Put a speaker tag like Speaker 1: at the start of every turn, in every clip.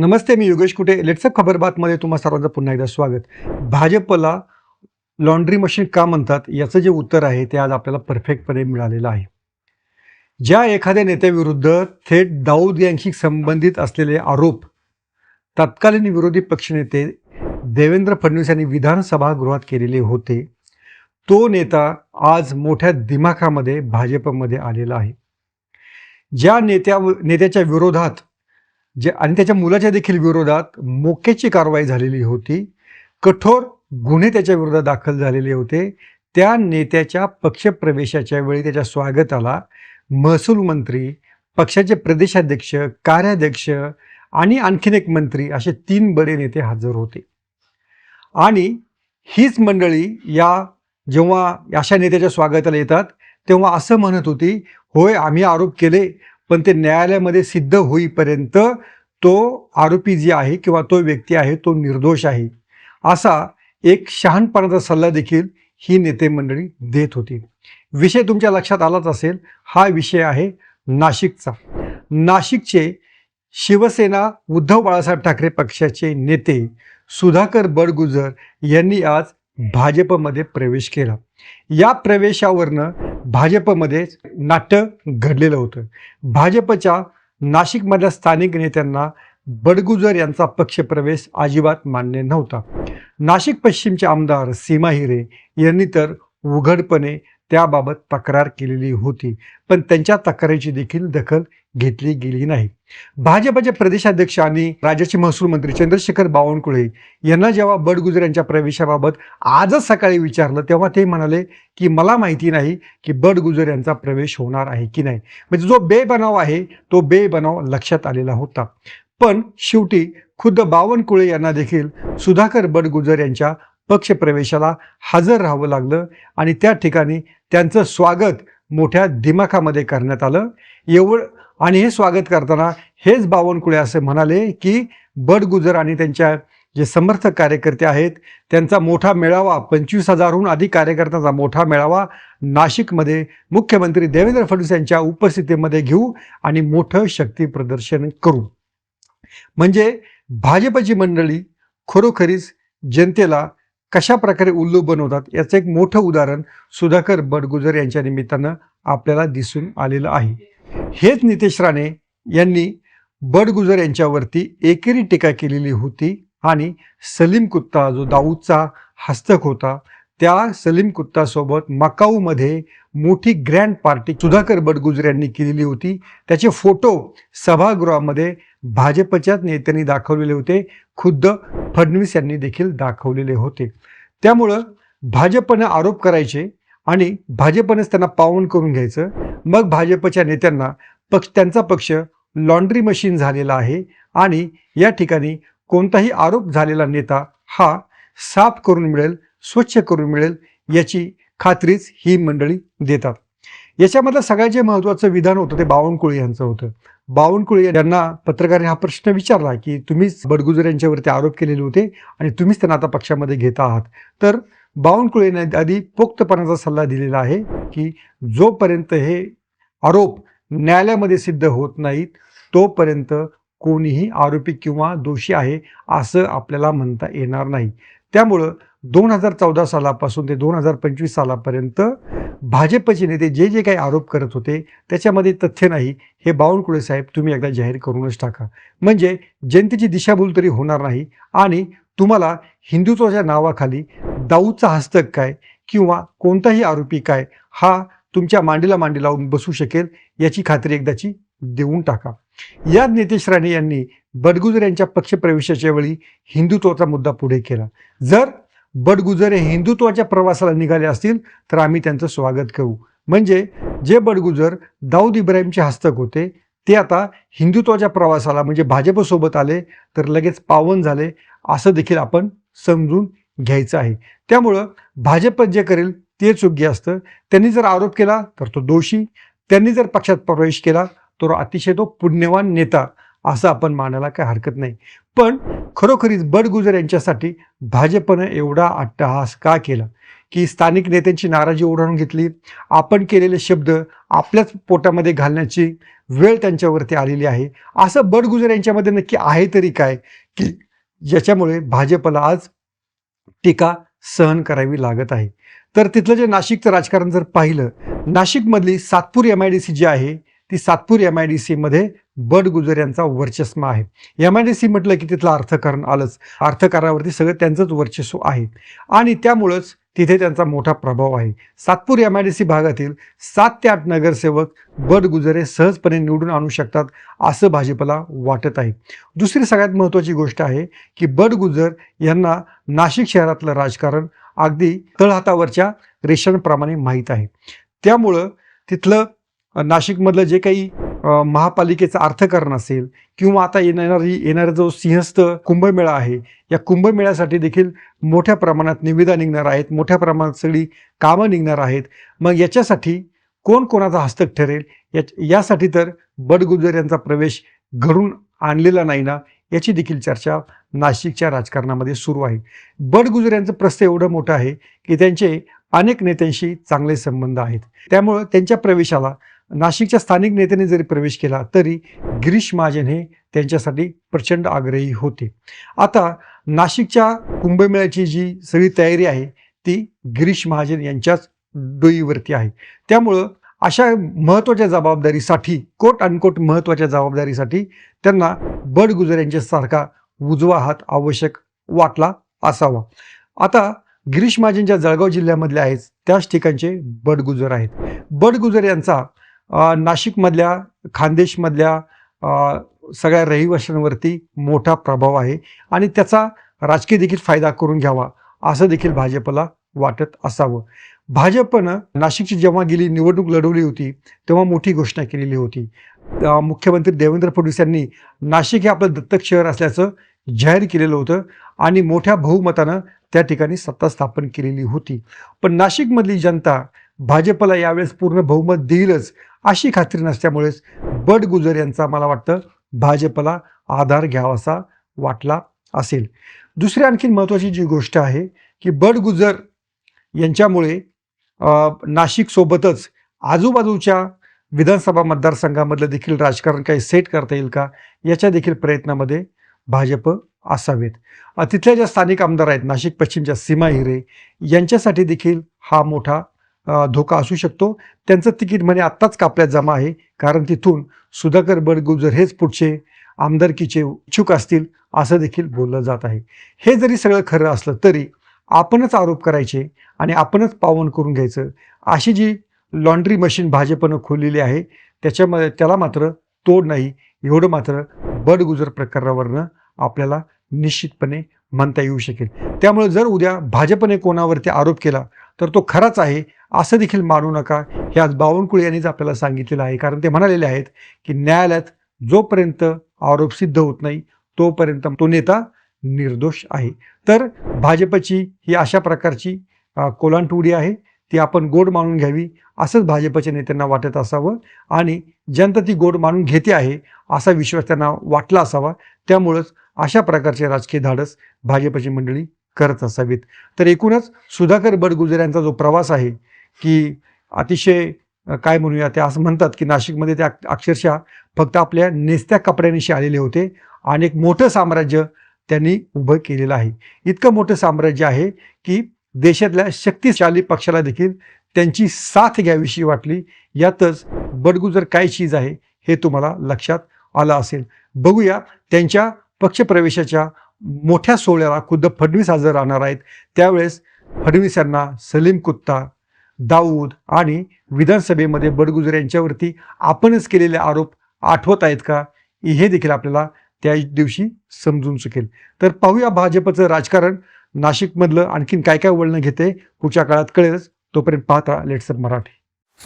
Speaker 1: नमस्ते मी योगेश कुटे. लेट्सअप खबरबातमध्ये तुम्हा सर्वांचं पुन्हा एकदा स्वागत. भाजपला लॉन्ड्री मशीन का म्हणतात? याचं जे उत्तर आहे ते आज आपल्याला परफेक्टपणे मिळालेलं आहे. ज्या एखाद्या नेत्याविरुद्ध थेट दाऊद यांशी संबंधित असलेले आरोप तत्कालीन विरोधी पक्षनेते देवेंद्र फडणवीस यांनी विधानसभागृहात केलेले होते तो नेता आज मोठ्या दिमाखामध्ये भाजपमध्ये आलेला आहे. ज्या नेत्या नेत्याच्या विरोधात जे आणि त्याच्या मुलाच्या देखील विरोधात मोक्याची कारवाई झालेली होती. कठोर गुन्हे त्याच्या विरोधात दाखल झालेले होते. त्या नेत्याच्या पक्षप्रवेशाच्या वेळी त्याच्या स्वागताला महसूल मंत्री पक्षाचे प्रदेशाध्यक्ष कार्याध्यक्ष आणि आणखीन एक मंत्री असे तीन बडे नेते हजर होते. आणि हीच मंडळी या जेव्हा अशा नेत्याच्या स्वागताला येतात तेव्हा असं म्हणत होती होय आम्ही आरोप केले पण ते न्यायालयामध्ये सिद्ध होईपर्यंत तो आरोपी जे आहे किंवा तो व्यक्ती आहे तो निर्दोष आहे. असा एक शहाणपणाचा सल्ला देखील ही नेते मंडळी देत होती. विषय तुमच्या लक्षात आलाच असेल हा विषय आहे नाशिकचा. नाशिकचे शिवसेना उद्धव बाळासाहेब ठाकरे पक्षाचे नेते सुधाकर बडगुजर यांनी आज भाजपमध्ये प्रवेश केला. या प्रवेशावरनं भाजपमध्ये नाट्य घडलेलं होतं. भाजपच्या नाशिकमधल्या स्थानिक नेत्यांना बडगुजर यांचा पक्षप्रवेश अजिबात मान्य नव्हता. नाशिक पश्चिमचे आमदार सीमा हिरे यांनी तर उघडपणे त्याबाबत तक्रार केलेली होती. पण त्यांच्या तक्रारीची देखील दखल घेतली गेली नाही. भाजपचे प्रदेशाध्यक्ष आणि राज्याचे महसूल मंत्री चंद्रशेखर बावनकुळे यांना जेव्हा बडगुजर यांच्या प्रवेशाबाबत आजच सकाळी विचारलं तेव्हा ते म्हणाले की मला माहिती नाही की बडगुजर यांचा प्रवेश होणार आहे की नाही. म्हणजे जो बेबनाव आहे तो बेबनाव लक्षात आलेला होता. पण शेवटी खुद्द बावनकुळे यांना देखील सुधाकर बडगुजर यांच्या पक्षप्रवेशाला हजर राहावं लागलं आणि त्या ठिकाणी त्यांचं स्वागत मोठ्या दिमाखामध्ये करण्यात आलं. एवढं आणि हे स्वागत करताना हेच बावनकुळे असे म्हणाले की बडगुजर आणि त्यांच्या जे समर्थक कार्यकर्ते आहेत त्यांचा मोठा मेळावा पंचवीस हजारहून अधिक कार्यकर्त्यांचा मोठा मेळावा नाशिकमध्ये मुख्यमंत्री देवेंद्र फडणवीस यांच्या उपस्थितीमध्ये घेऊ आणि मोठं शक्ती प्रदर्शन करू. म्हणजे भाजपची मंडळी खरोखरीच जनतेला कशा प्रकारे उल्लू बनवतात याचं एक मोठं उदाहरण सुधाकर बडगुजर यांच्या निमित्तानं आपल्याला दिसून आलेलं आहे. हेच नितेश राणे यांनी बडगुजर यांच्यावरती एकेरी टीका केलेली होती आणि सलीम कुत्ता जो दाऊदचा हस्तक होता त्या सलीम कुत्तासोबत मकाऊमध्ये मोठी ग्रँड पार्टी सुधाकर बडगुजर यांनी केलेली होती. त्याचे फोटो सभागृहामध्ये भाजपच्याच नेत्यांनी दाखवलेले होते. खुद्द फडणवीस यांनी देखील दाखवलेले होते. त्यामुळं भाजपनं आरोप करायचे आणि भाजपनेच त्यांना पावन करून घ्यायचं. मग भाजपच्या नेत्यांना पक्ष त्यांचा पक्ष लॉन्ड्री मशीन झालेला आहे आणि या ठिकाणी कोणताही आरोप झालेला नेता हा साफ करून मिळेल स्वच्छ करून मिळेल याची खात्रीच ही मंडळी देतात. याच्यामधलं सगळ्यात जे महत्त्वाचं विधान होतं ते बावनकुळे यांचं होतं. बावनकुळे यांना पत्रकार हा प्रश्न विचारला की तुम्हीच बडगुजर यांच्यावरती आरोप केलेले होते आणि तुम्हीच त्यांना आता पक्षामध्ये घेत आहात. तर बावनकुळे यांनी आधी पोक्तपणाचा सल्ला दिलेला आहे की जोपर्यंत हे आरोप न्यायालयामध्ये सिद्ध होत नाहीत तोपर्यंत कोणीही आरोपी किंवा दोषी आहे असं आपल्याला म्हणता येणार नाही. त्यामुळं दोन हजार चौदा सालापासून ते दोन हजार पंचवीस सालापर्यंत भाजपचे नेते जे जे काही आरोप करत होते त्याच्यामध्ये तथ्य नाही. हे बावनकुळे साहेब तुम्ही एकदा जाहीर करूनच टाका. म्हणजे जनतेची दिशाभूल तरी होणार नाही आणि तुम्हाला हिंदुत्वाच्या नावाखाली दाऊदचा हस्तक काय किंवा कोणताही आरोपी काय हा तुमच्या मांडीला मांडी लावून बसू शकेल याची खात्री एकदाची देऊन टाका. या नितेश राणे यांनी बडगुजर यांच्या पक्षप्रवेशाच्या वेळी हिंदुत्वाचा मुद्दा पुढे केला. जर बडगुजर हे हिंदुत्वाच्या प्रवासाला निघाले असतील तर आम्ही त्यांचं स्वागत करू. म्हणजे जे बडगुजर दाऊद इब्राहिमचे हस्तक होते ते आता हिंदुत्वाच्या प्रवासाला म्हणजे भाजपसोबत आले तर लगेच पावन झाले असं देखील आपण समजून घ्यायचं आहे. त्यामुळं भाजप जे करेल तेच योग्य असतं. त्यांनी जर आरोप केला तर तो दोषी. त्यांनी जर पक्षात प्रवेश केला तर अतिशय तो पुण्यवान नेता असं आपण मानायला काही हरकत नाही. पण खरोखरीच बडगुजर यांच्यासाठी भाजपनं एवढा अट्टहास का केला? की स्थानिक नेत्यांची नाराजी ओढावून घेतली आपण केलेले शब्द आपल्याच पोटामध्ये घालण्याची वेळ त्यांच्यावरती आलेली आहे. असं बडगुजर यांच्यामध्ये नक्की आहे तरी काय? की ज्याच्यामुळे भाजपला आज टीका सहन करावी लागत आहे. तर तिथलं जे नाशिकचं राजकारण जर पाहिलं नाशिकमधली Satpur M I D C जी आहे ती सातपूर एम आय डी सीमध्ये बडगुजर यांचा वर्चस्व आहे. एम आय डी सी म्हटलं की तिथलं अर्थकारण आलंच. अर्थकारावरती सगळं त्यांचंच वर्चस्व आहे. आणि त्यामुळंच तिथे त्यांचा मोठा प्रभाव आहे. Satpur M I D C भागातील सात ते आठ नगरसेवक बडगुजरे सहजपणे निवडून आणू शकतात असं भाजपला वाटत आहे. दुसरी सगळ्यात महत्त्वाची गोष्ट आहे की बडगुजर यांना नाशिक शहरातलं राजकारण अगदी तळहातावरच्या रेषांप्रमाणे माहीत आहे. त्यामुळं तिथलं नाशिकमधलं जे काही महापालिकेचं अर्थकारण असेल किंवा आता येणारी येणारा जो सिंहस्थ कुंभमेळा आहे या कुंभमेळ्यासाठी देखील मोठ्या प्रमाणात निविदा निघणार आहेत मोठ्या प्रमाणात सगळी कामं निघणार आहेत. मग याच्यासाठी कोण कोणाचा हस्तक ठरेल? या यासाठी तर बडगुजर यांचा प्रवेश घडून आणलेला नाही ना याची देखील चर्चा नाशिकच्या राजकारणामध्ये सुरू आहे. बडगुजर यांचं प्रस्थ एवढं मोठं आहे की त्यांचे अनेक नेत्यांशी चांगले संबंध आहेत. त्यामुळं त्यांच्या प्रवेशाला नाशिकच्या स्थानिक नेत्यांनी जरी प्रवेश केला तरी गिरीश महाजन हे त्यांच्यासाठी प्रचंड आग्रही होते. आता नाशिकच्या कुंभमेळ्याची जी सगळी तयारी आहे ती गिरीश महाजन यांच्याच डोईवरती आहे. त्यामुळं अशा महत्त्वाच्या जबाबदारीसाठी कोट अनकोट महत्त्वाच्या जबाबदारीसाठी त्यांना बडगुजर यांच्यासारखा उजवा हात आवश्यक वाटला असावा. आता गिरीश महाजन ज्या जळगाव जिल्ह्यामधले आहेत त्याच ठिकाणचे बडगुजर आहेत. बडगुजर यांचा नाशिकमधल्या खानदेशमधल्या सगळ्या रहिवाशांवरती मोठा प्रभाव आहे आणि त्याचा राजकीय देखील फायदा करून घ्यावा असं देखील भाजपला वाटत असावं. भाजपनं नाशिकची जेव्हा गेली निवडणूक लढवली होती तेव्हा मोठी घोषणा केलेली होती. मुख्यमंत्री देवेंद्र फडणवीस यांनी नाशिक हे आपलं दत्तक शहर असल्याचं जाहीर केलेलं होतं आणि मोठ्या बहुमतानं त्या ठिकाणी सत्ता स्थापन केलेली होती. पण नाशिकमधली जनता भाजपला यावेळेस पूर्ण बहुमत देईलच अशी खात्री नसल्यामुळेच बडगुजर यांचा मला वाटतं भाजपला आधार घ्यावासा वाटला असेल. दुसरी आणखी महत्त्वाची जी गोष्ट आहे की बडगुजर यांच्यामुळे नाशिकसोबतच आजूबाजूच्या विधानसभा मतदारसंघामधलं देखील राजकारण काही सेट करता येईल का? याच्या देखील प्रयत्नामध्ये भाजप असावेत. तिथल्या ज्या स्थानिक आमदार आहेत नाशिक पश्चिमच्या सीमा हिरे यांच्यासाठी देखील हा मोठा धोका असू शकतो. त्यांचं तिकीट म्हणे आत्ताच कापल्यात जमा आहे. कारण तिथून सुधाकर बडगुजर हेच पुढचे आमदारकीचे इच्छुक असतील असं देखील बोललं जात आहे. हे जरी सगळं खरं असलं तरी आपणच आरोप करायचे आणि आपणच पावन करून घ्यायचं. अशी जी लॉन्ड्री मशीन भाजपनं खोललेली आहे त्याच्यामध्ये त्याला मात्र तोड नाही. एवढं मात्र बडगुजर प्रकारावरनं आपल्याला निश्चितपणे म्हणता येऊ शकेल. त्यामुळे जर उद्या भाजपने कोणावरती आरोप केला तर तो खराच आहे. असं देखील मानू नका. हे आज बावनकुळे यांनीच आपल्याला सांगितलेलं आहे. कारण ते म्हणालेले आहेत की न्यायालयात जोपर्यंत आरोप सिद्ध होत नाही तोपर्यंत तो नेता निर्दोष आहे. तर भाजपची ही अशा प्रकारची कोलांटुडी आहे. ती आपण गोड मानून घ्यावी असंच भाजपच्या नेत्यांना वाटत असावं आणि जनता ती गोड मानून घेते आहे असा विश्वास त्यांना वाटला असावा. त्यामुळंच अशा प्रकारचे राजकीय धाडस भाजपची मंडळी करत असावीत. तर एकूणच सुधाकर बडगुजर यांचा जो प्रवास आहे की अतिशय काय म्हणूया ते असं म्हणतात की नाशिकमध्ये ते अक्षरशः फक्त आपल्या नेसत्या कपड्यानिशी आलेले होते आणि एक मोठं साम्राज्य त्यांनी उभं केलेलं आहे. इतकं मोठं साम्राज्य आहे की देशातल्या शक्तिशाली पक्षाला देखील त्यांची साथ घ्यावीशी वाटली. यातच बडगुजर काय चीज आहे हे तुम्हाला लक्षात आलं असेल. बघूया त्यांच्या पक्षप्रवेशाच्या मोठ्या सोहळ्याला खुद्द फडणवीस हजर राहणार आहेत. त्यावेळेस फडणवीस यांना सलीम कुत्ता दाऊद आणि विधानसभेमध्ये बडगुजर यांच्यावरती आपणच केलेले आरोप आठवत आहेत का? हे देखील आपल्याला त्या दिवशी समजून चुकेल. तर पाहूया भाजपचं राजकारण. नाशिकमधलं आणखीन काय काय वळणं घेते पुढच्या काळात कळेलच. तोपर्यंत पाहता लेट्सअप मराठी.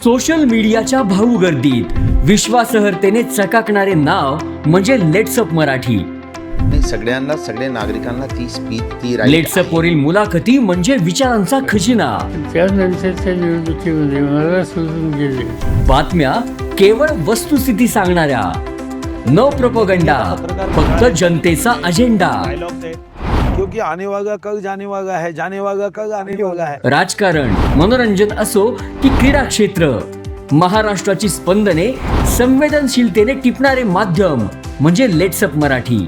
Speaker 2: सोशल मीडियाच्या भाऊ गर्दीत. विश्वासार्हतेने चकाकणारे नाव म्हणजे लेट्सअप मराठी.
Speaker 3: नाही सगळ्यांना सगळ्या नागरिकांना ती स्पीच ती right
Speaker 2: लेट्सअप
Speaker 3: आहे.
Speaker 2: वरील मुलाखती म्हणजे विचारांचा खजिना.
Speaker 4: त्यानंतरच्या निवडणुकीमध्ये मला सोडून गेले.
Speaker 2: बातम्या केवळ वस्तुस्थिती सांगणाऱ्या. न प्रपोगंडा फक्त जनतेचा अजेंडा
Speaker 5: क्योंकि आने वाला कल जाने वाला है जाने वाला कल आने वाला है.
Speaker 2: राजकारण मनोरंजन असो की क्रीडा क्षेत्र. महाराष्ट्राची स्पंदने संवेदनशीलतेने टिपणारे माध्यम म्हणजे लेट्सअप मराठी.